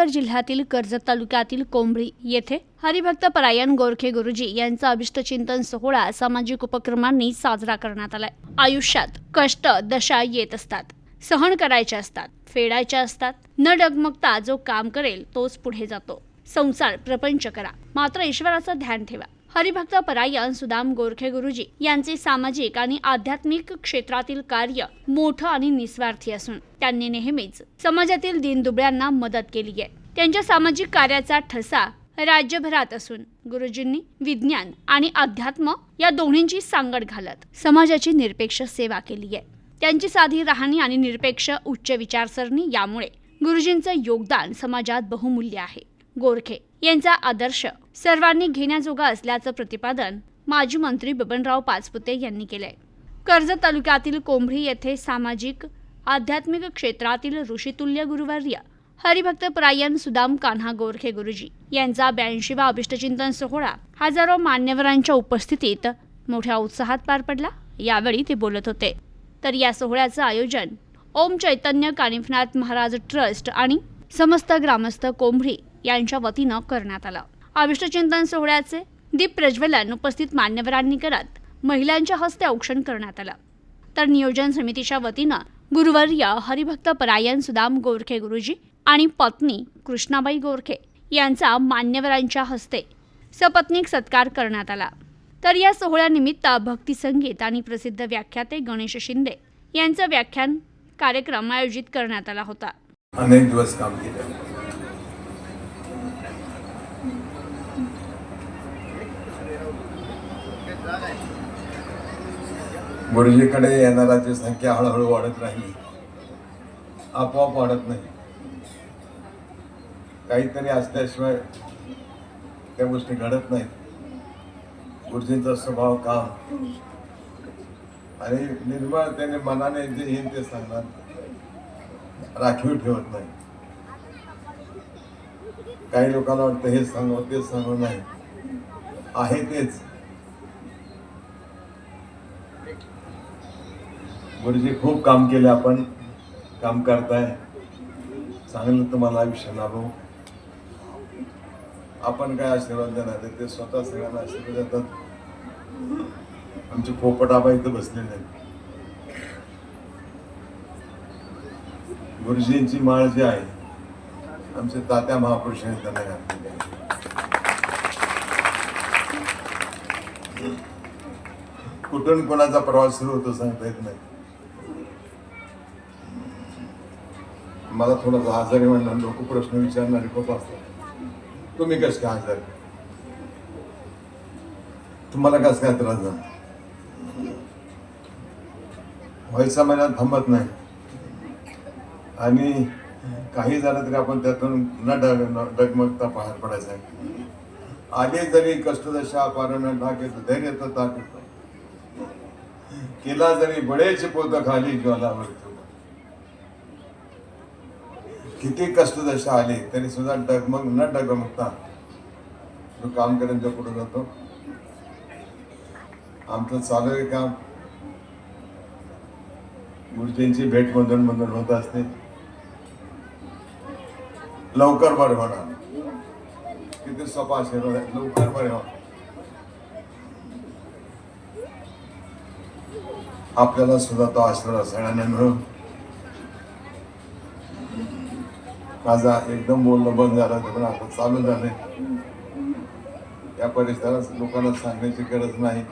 अहमदनगर जिल्ह्यातील कर्जत तालुक्यातील कोंबळी येथे हरिभक्त परायण गोरखे गुरुजी यांचा अभिष्टचिंतन सोहळा सामाजिक उपक्रमांनी साजरा करण्यात आलाय. आयुष्यात कष्ट दशा येत असतात. सहन करायचे असतात फेडायच्या असतात. न डगमगता जो काम करेल तोच पुढे जातो. संसार प्रपंच करा. मात्र ईश्वराचं ध्यान ठेवा. हरिभक्त परायण सुदाम गोरखे गुरुजी यांचे सामाजिक आणि आध्यात्मिक क्षेत्रातील कार्य मोठं आणि निस्वार्थी असून त्यांनी नेहमीच समाजातील दीनदुबळ्यांना मदत केली आहे. त्यांच्या सामाजिक कार्याचा ठसा राज्यभरात असून गुरुजींनी विज्ञान आणि अध्यात्म या दोन्हींची सांगड घालत समाजाची निरपेक्ष सेवा केली आहे. त्यांची साधी राहणी आणि निरपेक्ष उच्च विचारसरणी यामुळे गुरुजींचं योगदान समाजात बहुमूल्य आहे. गोरखे यांचा आदर्श सर्वांनी घेण्याजोगा असल्याचं प्रतिपादन माजी मंत्री बबनराव पाचपुते यांनी केलंय. कर्जत तालुक्यातील कोंभळी येथे सामाजिक आध्यात्मिक क्षेत्रातील ऋषितुल्य गुरुवर्य हरिभक्त परायण सुदाम कान्हा गोरखे गुरुजी यांचा ब्याऐंशीवा अभिष्टचिंतन सोहळा हजारो मान्यवरांच्या उपस्थितीत मोठ्या उत्साहात पार पडला. यावेळी ते बोलत होते. तर या सोहळ्याचं आयोजन ओम चैतन्य कानिफनाथ महाराज ट्रस्ट आणि समस्त ग्रामस्थ कोंभळी यांच्या वतीनं करण्यात आलं. अविष्टचिंतन सोहळ्याचे दीप प्रज्वलन उपस्थित मान्यवरांनी करत महिलांच्या हस्ते औक्षण करण्यात आलं. तर नियोजन समितीच्या वतीनं गुरुवर्य हरिभक्त परायण सुदाम गोरखे गुरुजी आणि पत्नी कृष्णाबाई गोरखे यांचा मान्यवरांच्या हस्ते सपत्नीक सत्कार करण्यात आला. तर या सोहळ्यानिमित्त भक्ती संगीत आणि प्रसिद्ध व्याख्याते गणेश शिंदे यांचं व्याख्यान कार्यक्रम आयोजित करण्यात आला होता. अनेक दिवस काम केलं. गुरुजीकडे येणाराची संख्या हळूहळू वाढत राहिली. आपोआप वाढत नाही. काहीतरी असल्याशिवाय त्या गोष्टी घडत नाहीत. गुरुजींचा स्वभाव काम आणि निर्मळ त्याने मनाने जे येईल ते सांगणार. राखीव ठेवत नाही. काही लोकांना वाटतं हे सांगू तेच सांगू नाही. आहे तेच. गुरुजी खूप काम केले आपण. काम करताय. चांगलं तुम्हाला आयुष्य लाभो. आपण काय आशीर्वाद देणार ते स्वतः सगळ्यांना आशीर्वाद देतात. आमचे पोपट आबा इथं बसलेले आहेत. गुरुजींची माळ जी आहे आमचे तात्या महापुरुषांनी त्यांना घातलेली आहे. कुठून कोणाचा प्रवास सुरू होतो सांगता येत नाही. मला थोडासा आजारी म्हणणार लोक प्रश्न विचारणारे खूप असतात. तुम्ही कस काय आजारी? तुम्हाला कस काय त्रास झाला? व्हायचा महिन्यात थांबत नाही. आणि काही झालं तरी आपण त्यातून न डग डगमगता बाहेर पडायचं आहे. आले जरी कष्टदशा पारण येतो धैर्य तर येतो केला जरी बळेचे पोत खाली ज्वाला ज्वालावर किती कष्टदशा आली तरी सुद्धा डगमग न डगमगता जो काम करेन पुढे जातो? आमचं चालू आहे काम. गुरुजींची भेट मधून मधून होत असते. लवकर बरे होणार. किती सोपा आशीर्वाद आहे. लवकर बरे होणार. आपल्याला सुद्धा तो आशीर्वाद सगळ्यांना मिळून माझा एकदम बोलणं बंद झालं पण आता चालू झालंय. या परिसरात लोकांना सांगण्याची गरज नाही.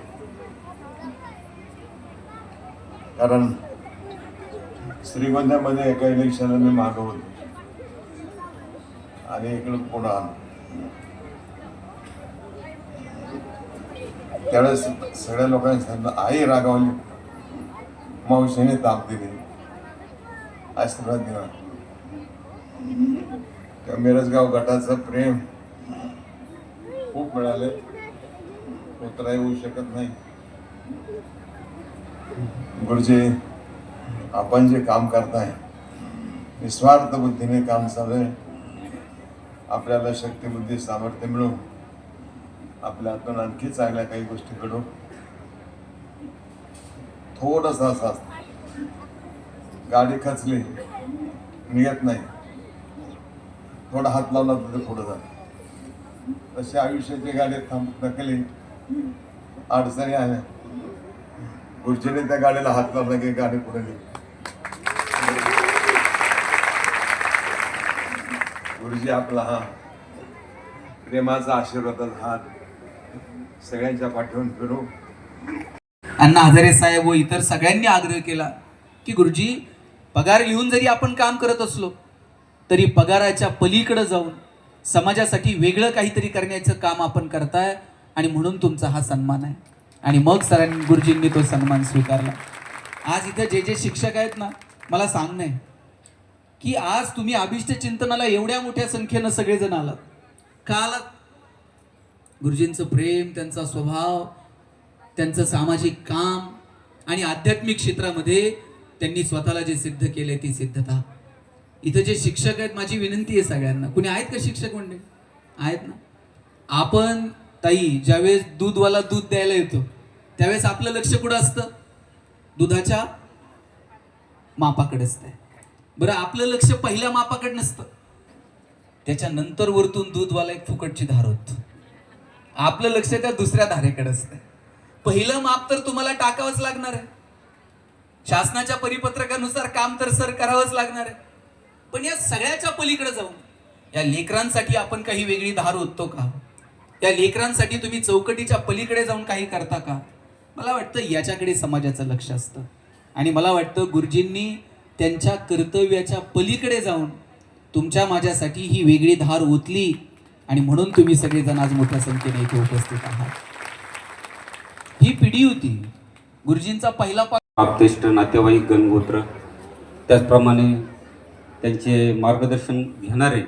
कारण श्रीगोंद्यामध्ये एका इलेक्शनला मी मागं होतो. आणि इकडं पुढं आलो. त्यावेळेस सगळ्या लोकांनी सांगितलं आई रागावली. मावशीने ताप दिली. आशीर्वाद दिला. त्या मिरजगाव गटाचं प्रेम खूप मिळाले कोत्राही होऊ शकत नाही. गुरुजी आपण जे काम करताय निस्वार्थ बुद्धीने काम चालू आहे आपल्याला शक्तीबुद्धी सामर्थ्य मिळून आपल्या हातून आणखी चांगल्या काही गोष्टी घडू थोडस असं असतं. गाडी खचली निघत नाही. थोडा हात लावला तर पुढे जात तसे आयुष्याचे गाडी थांबत नकली. अडचणी आल्या. गुरुजीने त्या गाडीला हात लावला की गाडी पुढे गेली गुरुजी आपला हा प्रेमाचा आशीर्वादाचा हात सगळ्यांच्या पाठवून फिरू. अण्णा हजारे साहेब व इतर सगळ्यांनी आग्रह केला की गुरुजी पगार लिहून जरी आपण काम करत असलो तरी पगाराच्या पलीकडं जाऊन समाजासाठी वेगळं काहीतरी करण्याचं काम आपण करताय आणि म्हणून तुमचा हा सन्मान आहे. आणि मग सरांनी गुरुजींनी तो सन्मान स्वीकारला. आज इथं जे जे शिक्षक आहेत ना मला सांगणं आहे की आज तुम्ही अभिष्ट चिंतनाला एवढ्या मोठ्या संख्येनं सगळेजण आलात. का आलात? गुरुजींचं प्रेम त्यांचा स्वभाव त्यांचं सामाजिक काम आणि आध्यात्मिक क्षेत्रामध्ये त्यांनी स्वतःला जे सिद्ध केले ती सिद्धता. इथं जे शिक्षक आहेत माझी विनंती आहे सगळ्यांना. कुणी आहेत का शिक्षक म्हणजे आहेत ना? आपण ताई ज्यावेळेस दूधवाला दूध द्यायला येतो त्यावेळेस आपलं लक्ष कुठं असतं? दुधाच्या मापाकडे असतंय. बरं आपलं लक्ष पहिल्या मापाकडे नसतं. त्याच्यानंतर वरतून दूधवाला एक फुकटची धार होत आपलं लक्ष त्या दुसऱ्या धारेकडे असतं पहिलं माप तर तुम्हाला टाकावंच लागणार आहे. शासनाच्या परिपत्रकानुसार काम तर सर करावंच लागणार आहे. पण या सगळ्याच्या पलीकडे जाऊन या लेकरांसाठी आपण काही वेगळी धार ओततो का? या लेकरांसाठी तुम्ही चौकटीच्या पलीकडे जाऊन काही करता का? मला वाटतं याच्याकडे समाजाचं लक्ष असतं. आणि मला वाटतं गुरुजींनी त्यांच्या कर्तव्याच्या पलीकडे जाऊन तुमच्या माझ्यासाठी ही वेगळी धार ओतली आणि म्हणून तुम्ही सगळेजण आज मोठ्या संख्येने इथे उपस्थित आहात. ही पिढी होती. गुरुजींचा पहिला पा नातेवाईक गणगोत्र. त्याचप्रमाणे त्यांचे मार्गदर्शन घेणारे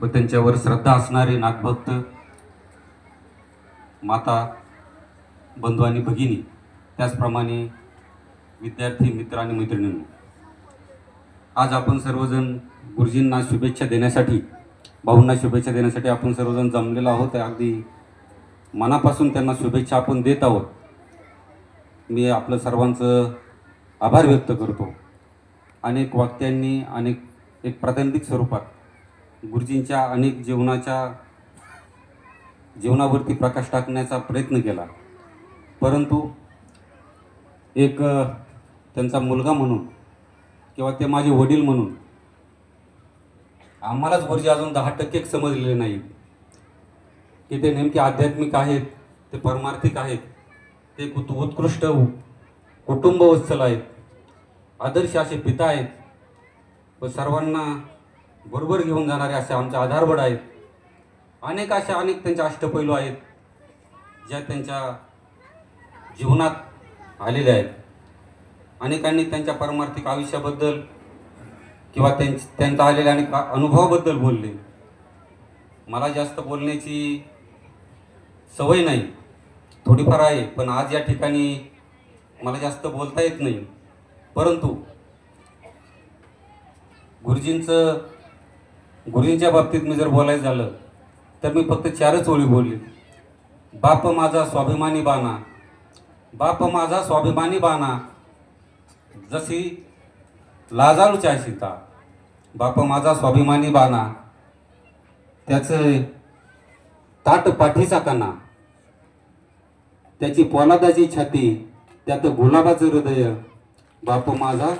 व त्यांच्यावर श्रद्धा असणारे नागभक्त माता बंधू आणि भगिनी त्याचप्रमाणे विद्यार्थी मित्र आणि मैत्रिणींनो आज आपण सर्वजण गुरुजींना शुभेच्छा देण्यासाठी भाऊंना शुभेच्छा देण्यासाठी आपण सर्वजण जमलेलो आहोत. अगदी मनापासून त्यांना शुभेच्छा आपण देत आहोत. मी आपलं सर्वांचं आभार व्यक्त करतो. अनेक वाक्यांनी अनेक एक प्रातिनिधिक स्वरूपात गुरुजींच्या अनेक जीवनाच्या जीवनावरती प्रकाश टाकण्याचा प्रयत्न केला. परंतु एक त्यांचा मुलगा म्हणून किंवा ते माझे वडील म्हणून आम्हालाच गुरुजी अजून दहा टक्के समजलेले नाही की ते नेमके आध्यात्मिक आहेत ते परमार्थिक आहेत ते कुत उत्कृष्ट कुटुंबवत्सल आहेत आदर्श असे पिता आहेत व सर्वांना बरोबर घेऊन जाणारे असे आमचे आधारबड आहेत. अनेक अशा अनेक त्यांचे अष्टपैलू आहेत ज्या त्यांच्या जीवनात आलेल्या आहेत. अनेकांनी त्यांच्या पारमार्थिक आयुष्याबद्दल किंवा त्यांच त्यांचा आलेल्या अनेक अनुभवाबद्दल बोलले. मला जास्त बोलण्याची सवय नाही. थोडीफार आहे पण आज या ठिकाणी मला जास्त बोलता येत नाही. परंतु गुरुजींचं गुरुजींच्या बाबतीत मी जर बोलायचं झालं तर मी फक्त चारच ओळी बोलली. बाप माझा स्वाभिमानी बाणा. बाप माझा स्वाभिमानी बाणा. जशी लाजाळूच्या सीता बाप माझा स्वाभिमानी बाणा. त्याचं ताट पाठीचा कणा त्याची पोलादाची छाती त्यात गुलाबाचं हृदय. बाप माझा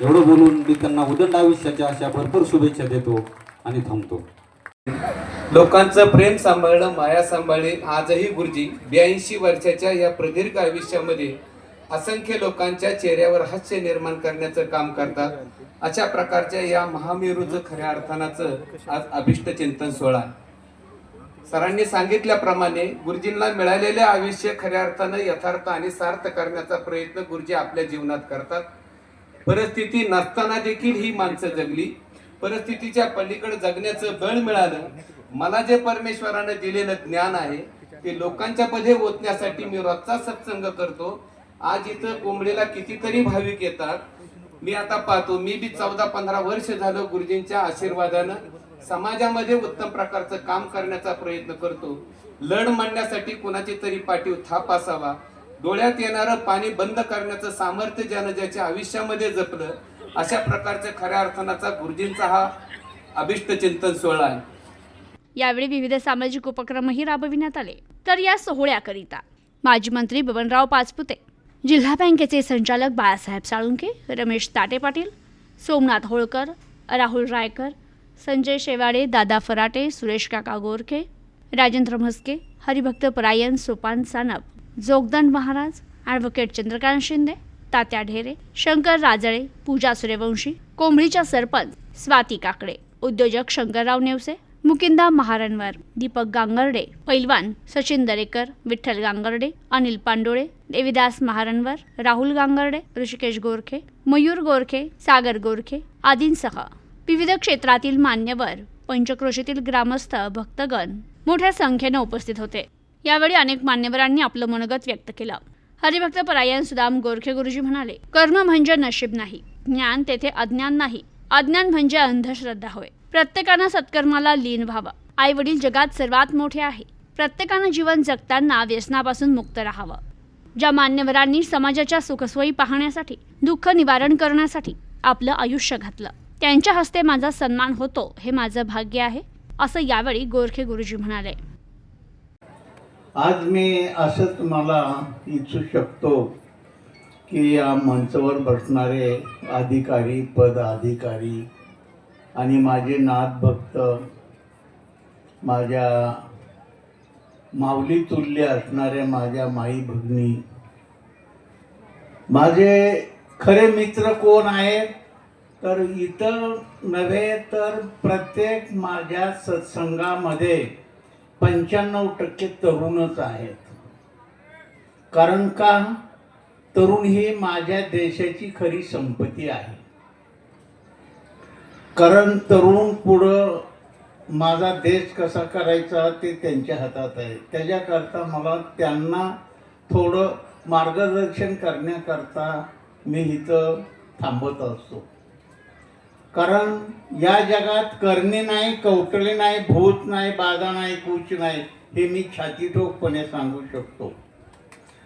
एवढं बोलून मी त्यांना उदंड आयुष्याच्या अशा भरपूर शुभेच्छा देतो आणि थांबतो. लोकांचं प्रेम सांभाळणं माया सांभाळणे आजही गुरुजी ब्याऐंशी वर्षाच्या या प्रदीर्घ आयुष्यामध्ये असंख्य लोकांच्या चेहऱ्यावर हास्य निर्माण करण्याचं काम करतात. अशा प्रकारच्या या महामेरूचं खऱ्या अर्थानाचं आज अभिष्ट चिंतन सोहळा सरांनी सांगितल्याप्रमाणे गुरुजींना मिळालेले आयुष्य खऱ्या अर्थानं यथार्थ आणि सार्थ करण्याचा प्रयत्न गुरुजी आपल्या जीवनात करतात. परिस्थिती नसताना देखील ही माणसं जगली. परिस्थितीच्या पलीकडे जगण्याचं बळ मिळालं. मला जे परमेश्वरानं दिलेलं ज्ञान आहे ते लोकांच्या मध्ये ओतण्यासाठी मी रोजचा सत्संग करतो. आज इथं कोंबडीला कितीतरी भाविक येतात. मी आता पाहतो मी बी चौदा पंधरा वर्ष झालं गुरुजींच्या आशीर्वादानं समाजामध्ये उत्तम प्रकारचं काम करण्याचा प्रयत्न करतो. लढ मांडण्यासाठी कुणाची तरी पाठीव थाप असावा. डोळ्यात येणारं पाणी बंद करण्याचं सामर्थ्य ज्यानं ज्याच्या आयुष्यामध्ये जपलं अशा प्रकारच्या खऱ्या अर्थानाचा गुरुजींचा हा अभिष्ट चिंतन सोहळा आहे. यावेळी विविध सामाजिक उपक्रमही राबविण्यात आले. तर या सोहळ्याकरिता माजी मंत्री बबनराव पाचपुते जिल्हा बँकेचे संचालक बाळासाहेब साळुंके रमेश ताटे पाटील सोमनाथ होळकर राहुल रायकर संजय शेवाडे दादा फराटे सुरेश काका गोरखे राजेंद्र म्हस्के हरिभक्त परायण सोपान सानप जोगदंड महाराज ॲडव्होकेट चंद्रकांत शिंदे तात्या ढेरे शंकर राजळे पूजा सूर्यवंशी कोंबडीच्या सरपंच स्वाती काकडे उद्योजक शंकरराव नेवसे मुकिंदा महारणवर दीपक गांगर्डे पैलवान सचिन दरेकर विठ्ठल गांगर्डे अनिल पांडोळे देविदास महारणवर राहुल गांगर्डे ऋषिकेश गोरखे मयूर गोरखे सागर गोरखे आदींसह विविध क्षेत्रातील मान्यवर पंचक्रोशीतील ग्रामस्थ भक्तगण मोठ्या संख्येनं उपस्थित होते. यावेळी अनेक मान्यवरांनी आपलं मनोगत व्यक्त केलं. हरिभक्त परायण सुदाम गोरखे गुरुजी म्हणाले कर्म म्हणजे नशीब नाही ज्ञान तेथे अज्ञान नाही. अज्ञान म्हणजे अंधश्रद्धा होय. प्रत्येकानं सत्कर्माला लीन व्हावं. आई वडील जगात सर्वात मोठे आहे. प्रत्येकानं जीवन जगताना व्यसनापासून मुक्त राहावं. ज्या मान्यवरांनी समाजाच्या सुखसोयी पाहण्यासाठी दुःख निवारण करण्यासाठी आपलं आयुष्य घातलं त्यांच्या हस्ते माझा सन्मान होतो हे माझं भाग्य आहे असं यावेळी गोरखे गुरुजी म्हणाले. आज मी असं तुम्हाला इच्छू शकतो की या मंचावर बसणारे अधिकारी पदाधिकारी आणि माझे नाथ भक्त माझ्या माऊली तुल्य असणाऱ्या माझ्या माई भगिनी माझे खरे मित्र कोण आहेत? तर इतर नव्हे तर प्रत्येक माझ्या सत्संगामध्ये पंच्याण्णव टक्के तरुणच आहेत. कारण का? तरुण ही माझ्या देशाची खरी संपत्ती आहे. कारण तरुण पुढं माझा देश कसा करायचा ते त्यांच्या हातात आहे. त्याच्याकरता मला त्यांना थोडं मार्गदर्शन करण्याकरता मी इथं थांबत असतो. कारण या जगात करणे नाही कौटले नाही भूत नाही बाधा नाही कुच नाही हे मी छातीठोकपणे सांगू शकतो.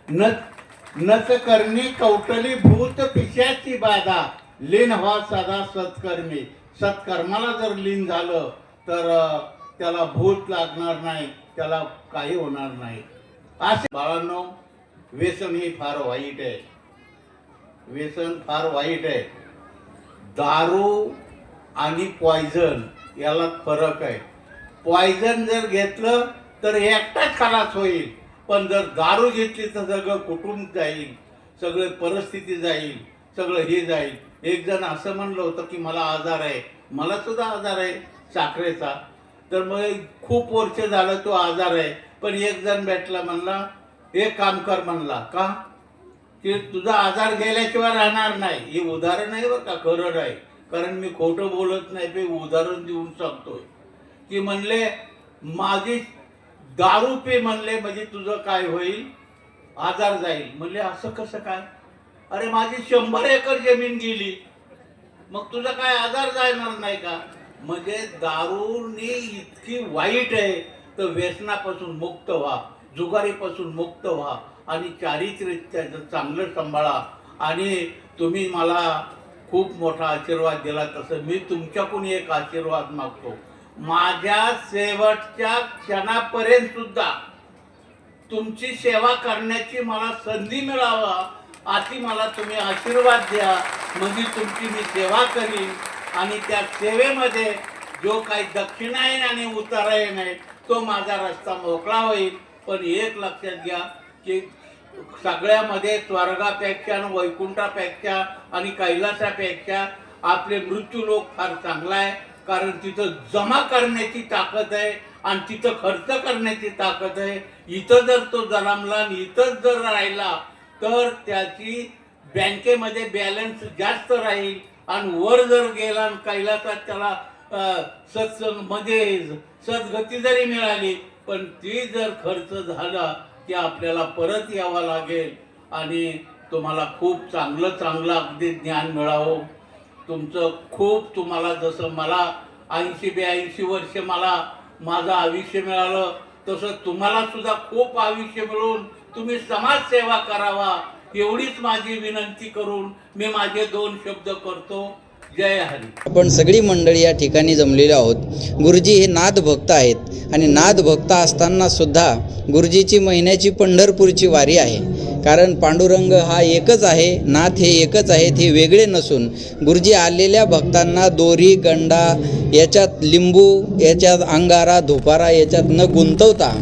न नच करणे कौटली भूत पिशाची बाधा लीन व्हा सदा सत्कर्मी. सत्कर्माला जर लीन झालं तर त्याला भूत लागणार नाही त्याला काही होणार नाही. असे बाळांनो व्यसन हे फार वाईट आहे. व्यसन फार वाईट आहे. दारू आणि पॉयझन याला फरक आहे. पॉयझन जर घेतलं तर एकटाच खलास होईल. पण जर दारू घेतली तर सगळं कुटुंब जाईल सगळं परिस्थिती जाईल सगळं हे जाईल. एक जण असं म्हणलं होतं की मला आजार आहे. मला सुद्धा आजार आहे साखरेचा. तर मग खूप वर्ष झालं तो आजार आहे. पण एक जण भेटला म्हणला एक काम कर म्हणला. का? की तुझा आजार गेल्याशिवाय राहणार नाही. हे उदाहरण आहे बरं का खरं आहे. कारण मी खोटं बोलत नाही ते उदाहरण देऊन सांगतोय. की म्हणले माझी दारू पे म्हणले म्हणजे तुझं काय होईल? आजार जाईल. म्हणले असं कसं काय? अरे माझी शंभर एकर जमीन गेली. मग तुझा काय आजार जाणार नाही का? म्हणजे दारूनी इतकी वाईट आहे तर व्यसनापासून मुक्त व्हा जुगारीपासून मुक्त व्हा. आणि चारित्र्य चांगलं सांभाळा. आणि तुम्ही मला खूप मोठा आशीर्वाद दिला तसं मी तुमच्याकडून एक आशीर्वाद मागतो. माझ्या शेवटच्या क्षणापर्यंत सुद्धा तुमची सेवा करण्याची मला संधी मिळावा अशी मला तुम्ही आशीर्वाद द्या. म्हणजे तुमची मी सेवा करीन. आणि त्या सेवेमध्ये जो काही दक्षिणायन आणि उतरायण आहे तो माझा रस्ता मोकळा होईल. पण एक लक्षात घ्या की सगळ्यामध्ये स्वर्गापेक्षा आणि वैकुंठापेक्षा आणि कैलासापेक्षा आपले मृत्यू लोक फार चांगला आहे. कारण तिथं जमा करण्याची ताकद आहे आणि तिथं खर्च करण्याची ताकद आहे. इथं जर तो जन्मला आणि इथंच जर राहिला तर त्याची बँकेमध्ये बॅलन्स जास्त राहील आणि वर जर गेला आणि कैलासात त्याला सत्संगमध्ये मध्ये सद्गती जरी मिळाली पण ती जर खर्च झाला की आपल्याला परत यावं लागेल. आणि तुम्हाला खूप चांगलं चांगलं अगदी ज्ञान मिळावं. तुमचं खूप तुम्हाला जसं मला ऐंशी ब्याऐंशी वर्ष मला माझं आयुष्य मिळालं तसं तुम्हाला सुद्धा खूप आयुष्य मिळून तुम्ही समाजसेवा करावा एवढीच माझी विनंती करून मी माझे दोन शब्द करतो. आपण सगळी मंडळी या ठिकाणी जमलेलो आहोत. गुरुजी हे नाद भक्त आहेत आणि नाद भक्त असताना सुद्धा गुरुजीची महिन्याची पंढरपूरची वारी आहे. कारण पांडुरंग हा एकच आहे नाथ हे एकच आहेत हे वेगळे नसून गुरुजी आलेल्या भक्तांना दोरी गंडा याच्यात लिंबू याच्यात अंगारा धुपारा याच्यात न गुंतवता.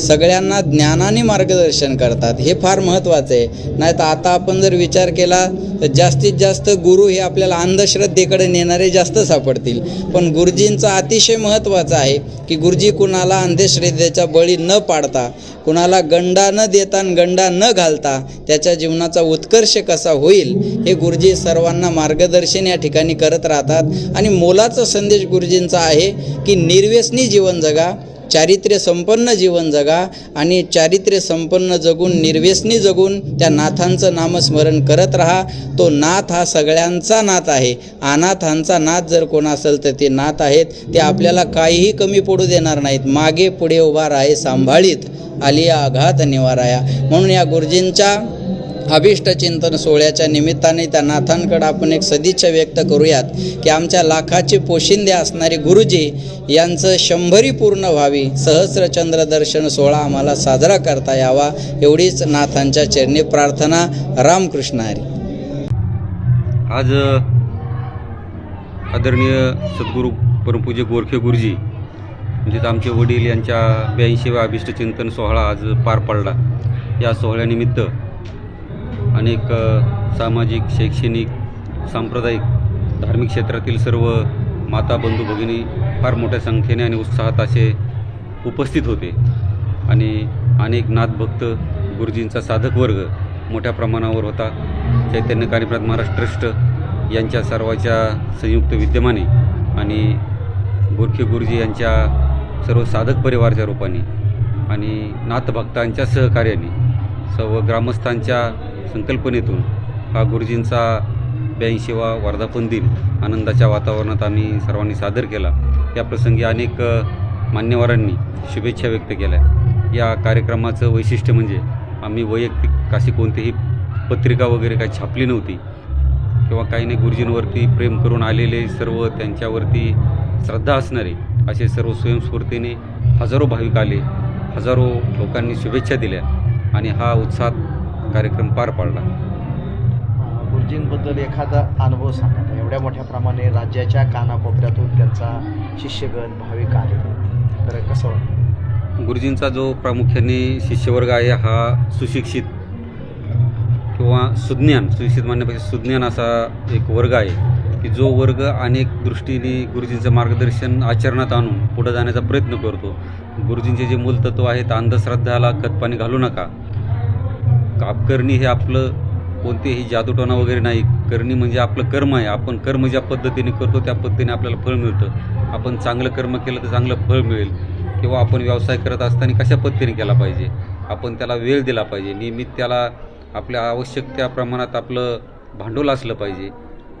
सगळ्यांना ज्ञानाने मार्गदर्शन करतात. हे फार महत्त्वाचं आहे. नाही तर आता आपण जर विचार केला तर जास्तीत जास्त गुरु हे आपल्याला अंधश्रद्धेकडे नेणारे जास्त सापडतील. पण गुरुजींचं अतिशय महत्त्वाचं आहे की गुरुजी कुणाला अंधश्रद्धेचा बळी न पाडता कुणाला गंडा न देता गंडा न घालता त्याच्या जीवनाचा उत्कर्ष कसा होईल हे गुरुजी सर्वांना मार्गदर्शन या ठिकाणी करत राहतात. आणि मोलाचा संदेश गुरुजींचा आहे की निर्व्यसनी जीवन जगा चारित्र्य संपन्न जीवन जगा आणि चारित्र्य संपन्न जगून निर्व्यसनी जगून त्या नाथांचं नामस्मरण करत राहा. तो नाथ हा सगळ्यांचा नाथ आहे. अनाथांचा नाथ जर कोण असेल तर ते नाथ आहेत. ते आपल्याला काहीही कमी पडू देणार नाहीत. मागे पुढे उभा राहे सांभाळीत. आलिया आघात निवाराया म्हणून या गुरुजींच्या अभिष्टचिंतन सोहळ्याच्या निमित्ताने त्या नाथांकडे आपण एक सदिच्छा व्यक्त करूयात की आमच्या लाखाचे पोशिंदे असणारे गुरुजी यांचं शंभरी पूर्ण व्हावी. सहस्रचंद्र दर्शन सोहळा आम्हाला साजरा करता यावा एवढीच नाथांच्या चरणी प्रार्थना. रामकृष्ण हरी. आज आदरणीय सद्गुरू परमपूज्य गोरखे गुरुजी म्हणजेच आमचे वडील यांच्या ब्याऐंशीव्या अभिष्टचिंतन सोहळा आज पार पडला. या सोहळ्यानिमित्त अनेक सामाजिक शैक्षणिक सांप्रदायिक धार्मिक क्षेत्रातील सर्व माता बंधू भगिनी फार मोठ्या संख्येने आणि उत्साहात असे उपस्थित होते. आणि अनेक नाथभक्त गुरुजींचा साधक वर्ग मोठ्या प्रमाणावर होता. चैतन्य कार्यप्रत महाराष्ट्र ट्रस्ट यांच्या सर्वाच्या संयुक्त विद्यमाने आणि गोरखे गुरुजी यांच्या सर्व साधक परिवारच्या रूपाने आणि नाथभक्तांच्या सहकार्याने सर्व ग्रामस्थांच्या संकल्पनेतून हा गुरुजींचा ब्याऐंशीवा वर्धापन दिन आनंदाच्या वातावरणात आम्ही सर्वांनी सादर केला. या प्रसंगी अनेक मान्यवरांनी शुभेच्छा व्यक्त केल्या. या कार्यक्रमाचं वैशिष्ट्य म्हणजे आम्ही वैयक्तिक अशी कोणतीही पत्रिका वगैरे काही छापली नव्हती किंवा काही नाही गुरुजींवरती प्रेम करून आलेले सर्व त्यांच्यावरती श्रद्धा असणारे असे सर्व स्वयंस्फूर्तीने हजारो भाविक आले हजारो लोकांनी शुभेच्छा दिल्या आणि हा उत्साह कार्यक्रम पार पाडला. गुरुजींबद्दल एखादा अनुभव सांगा. एवढ्या मोठ्या प्रमाणे राज्याच्या कानाकोपऱ्यातून त्यांचा शिष्यगण भाविक आले. तर कसं वाटतं? गुरुजींचा जो प्रामुख्याने शिष्यवर्ग आहे हा सुशिक्षित किंवा सुज्ञान सुशिक्षित म्हणण्यापेक्षा सुज्ञान असा एक वर्ग आहे की जो वर्ग अनेक दृष्टीने गुरुजींचं मार्गदर्शन आचरणात आणून पुढं जाण्याचा प्रयत्न करतो. गुरुजींचे जे मूलतत्व आहेत अंधश्रद्धाला खतपाणी घालू नका. काप करणी हे आपलं कोणतेही जादूटोणा वगैरे नाही. करणी म्हणजे आपलं कर्म आहे. आपण कर्म ज्या पद्धतीने करतो त्या पद्धतीने आपल्याला फळ मिळतं. आपण चांगलं कर्म केलं तर चांगलं फळ मिळेल. किंवा आपण व्यवसाय करत असताना कशा पद्धतीने केला पाहिजे? आपण त्याला वेळ दिला पाहिजे. नियमित त्याला आपल्या आवश्यक त्या प्रमाणात आपलं भांडवल असलं पाहिजे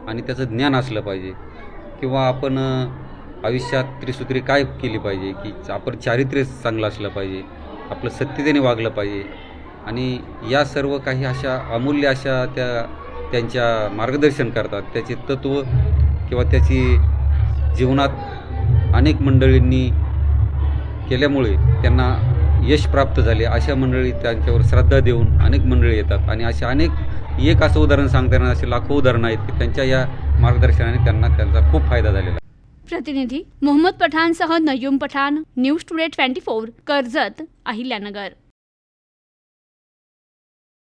आणि त्याचं ज्ञान असलं पाहिजे. किंवा आपण आयुष्यात त्रिसूत्री काय केली पाहिजे? की आपण चारित्र्य चांगलं असलं पाहिजे. आपलं सत्यतेने वागलं पाहिजे. आणि या सर्व काही अशा अमूल्य अशा त्या त्यांच्या मार्गदर्शन करतात. त्याचे तत्त्व किंवा त्याची जीवनात अनेक मंडळींनी केल्यामुळे त्यांना यश प्राप्त झाले. अशा मंडळी त्यांच्यावर श्रद्धा देऊन अनेक मंडळी येतात. आणि असे अनेक एक असं उदाहरण सांगता येणार असे लाखो उदाहरणं आहेत की त्यांच्या या मार्गदर्शनाने त्यांना त्यांचा खूप फायदा झालेला प्रतिनिधी Mohammad पठाणसह Nayum Pathan news today twenty four Karjat Ahilyanagar.